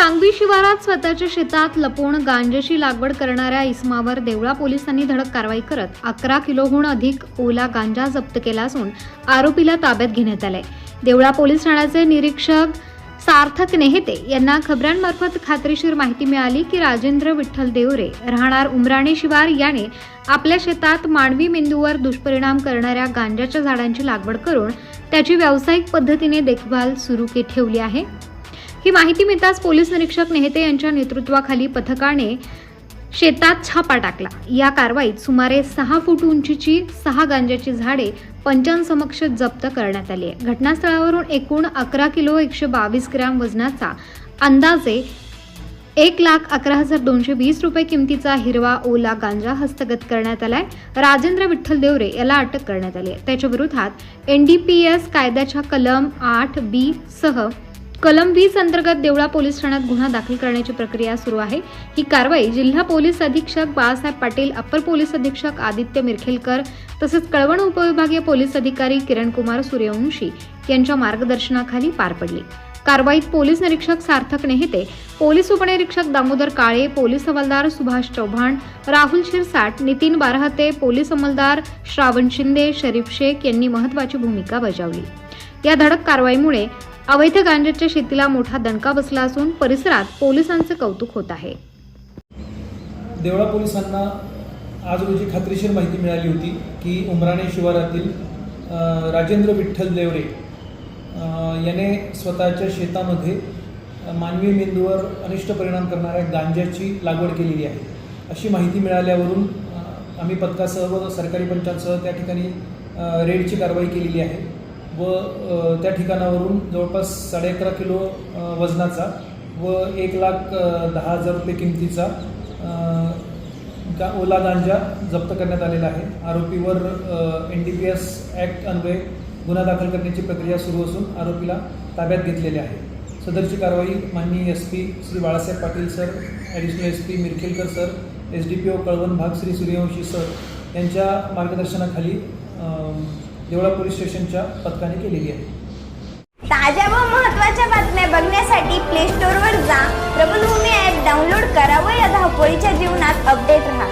सांगवी शिवारात स्वतःच्या शेतात लपवून गांजेची लागवड करणाऱ्या इस्मावर देवळा पोलिसांनी धडक कारवाई करत अकरा किलोहून अधिक ओला गांजा जप्त केला असून आरोपीला ताब्यात घेण्यात आलाय. देवळा पोलीस ठाण्याचे निरीक्षक सार्थक नेहते यांना खबरांमार्फत खात्रीशीर माहिती मिळाली की राजेंद्र विठ्ठल देवरे राहणार उमराणे शिवार याने आपल्या शेतात मानवी मेंदूवर दुष्परिणाम करणाऱ्या गांजाच्या झाडांची लागवड करून त्याची व्यावसायिक पद्धतीने देखभाल सुरू के ठेवली आहे. ही माहिती मिळताच पोलीस निरीक्षक नेहते यांच्या नेतृत्वाखाली पथकाने शेतात छापा टाकला. या कारवाईत सुमारे सहा फूट उंचीची सहा गांजाची झाडे पंचांसमक्ष जप्त करण्यात आली आहे. घटनास्थळावरून एकूण अकरा किलो एकशे बावीस ग्रॅम वजनाचा अंदाजे एक लाख अकरा हजार दोनशे वीस रुपये किमतीचा हिरवा ओला गांजा हस्तगत करण्यात आलाय. राजेंद्र विठ्ठल देवरे याला अटक करण्यात आली आहे. त्याच्या विरोधात एन डी पी एस कायद्याच्या कलम आठ बी सह कलम वीस अंतर्गत देवळा पोलीस ठाण्यात गुन्हा दाखल करण्याची प्रक्रिया सुरू आहे. ही कारवाई जिल्हा पोलीस अधीक्षक बाळासाहेब पाटील अप्पर पोलीस अधीक्षक आदित्य मिरखेलकर तसेच कळवण उपविभागीय पोलीस अधिकारी किरण कुमार सूर्यवंशी यांच्या मार्गदर्शनाखाली पार पडली. कारवाईत पोलीस निरीक्षक सार्थक नेहते. पोलीस उपनिरीक्षक दामोदर काळे पोलीस हवालदार सुभाष चव्हाण राहुल शिरसाट नितीन बारहते पोलीस अंमलदार श्रावण शिंदे शरीफ शेख यांनी महत्वाची भूमिका बजावली. या धडक कारवाईमुळे अवैध गांजाच्या शेतीला मोठा दणका बसला असून परिसरात पोलिसांचे कौतुक होत आहे. देवळा पोलिसांना आज रोजी खात्रीशीर माहिती मिळाली होती की उमराणे शिवारातील राजेंद्र विठ्ठल देवरे याने स्वतःच्या शेतामध्ये मानवी मेंदूवर अनिष्ट परिणाम करणाऱ्या गांज्याची लागवड केलेली आहे. अशी माहिती मिळाल्यावरून आम्ही पथकासह व सरकारी पंचांसह त्या ठिकाणी रेडची कारवाई केलेली आहे व त्या ठिकाणावरून जवळपास साडे अकरा किलो वजनाचा व एक लाख दहा हजार रुपये किमतीचा गा ओला गांजा जप्त करण्यात आलेला आहे. आरोपीवर N D P S act अन्वये गुन्हा दाखल करण्याची प्रक्रिया सुरू असून आरोपीला ताब्यात घेतलेले आहे. सदरची कारवाई माननीय S P Shri Balasaheb Patil sir additional S P Mirkhelkar sir S D P O Kalwan भाग श्री सूर्यवंशी सर यांच्या मार्गदर्शनाखाली देवळा पोलीस स्टेशनच्या पथकाने केलेली आहे. ताज्या व महत्त्वाच्या बातम्या बघण्यासाठी प्ले स्टोअरवर जा. प्रबलभूमी ॲप डाउनलोड करा व या धावपळीच्या जीवनात अपडेट राहा.